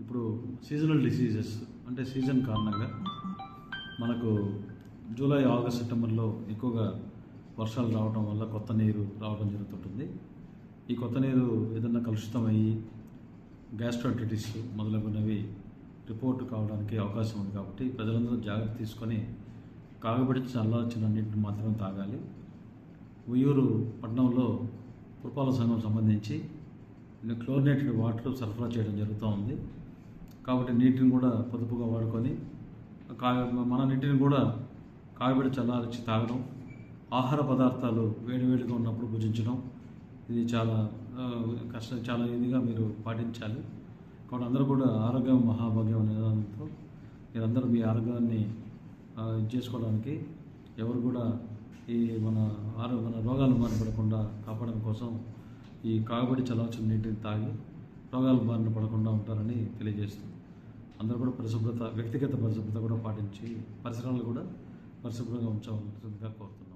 ఇప్పుడు seasonal diseases అంటే season కారణంగా మనకు జూలై ఆగస్ట్ సెప్టెంబర్లో ఎక్కువగా వర్షాలు రావడం వల్ల కొత్త నీరు రావడం జరుగుతుంటుంది. ఈ కొత్త నీరు ఏదన్నా కలుషితం అయ్యి మొదలగునవి రిపోర్ట్ కావడానికి అవకాశం ఉంది కాబట్టి ప్రజలందరూ జాగ్రత్త తీసుకొని కాగబడి చల్లార్చిన నీటిని మాత్రమే తాగాలి. ఉయ్యూరు పట్టణంలో పురపాలక సంఘం సంబంధించి క్లోరినేటెడ్ వాటర్ సరఫరా చేయడం జరుగుతూ ఉంది. కాబట్టి నీటిని కూడా పొదుపుగా వాడుకొని కా మన నీటిని కూడా కాగబెట్టి చల్లార్చి తాగడం ఆహార పదార్థాలు వేడివేడిగా ఉన్నప్పుడు భుజించడం ఇది చాలా కష్టం చాలా ఇదిగా మీరు పాటించాలి. కాబట్టి అందరూ కూడా ఆరోగ్యం మహాభాగ్యం అనే నినాదంతో మీరందరూ మీ ఆరోగ్యాన్ని చేసుకోవడానికి ఎవరు కూడా ఈ మన ఆరో మన రోగాలు మారిపడకుండా కాపాడడం కోసం ఈ కాగుబడి చల్లవచ్చిన నీటిని తాగి రోగాల బారిన పడకుండా ఉంటారని తెలియజేస్తుంది. అందరూ కూడా పరిశుభ్రత వ్యక్తిగత పరిశుభ్రత కూడా పాటించి పరిసరాలు కూడా పరిశుభ్రంగా ఉంచవలసిందిగా కోరుతున్నాం.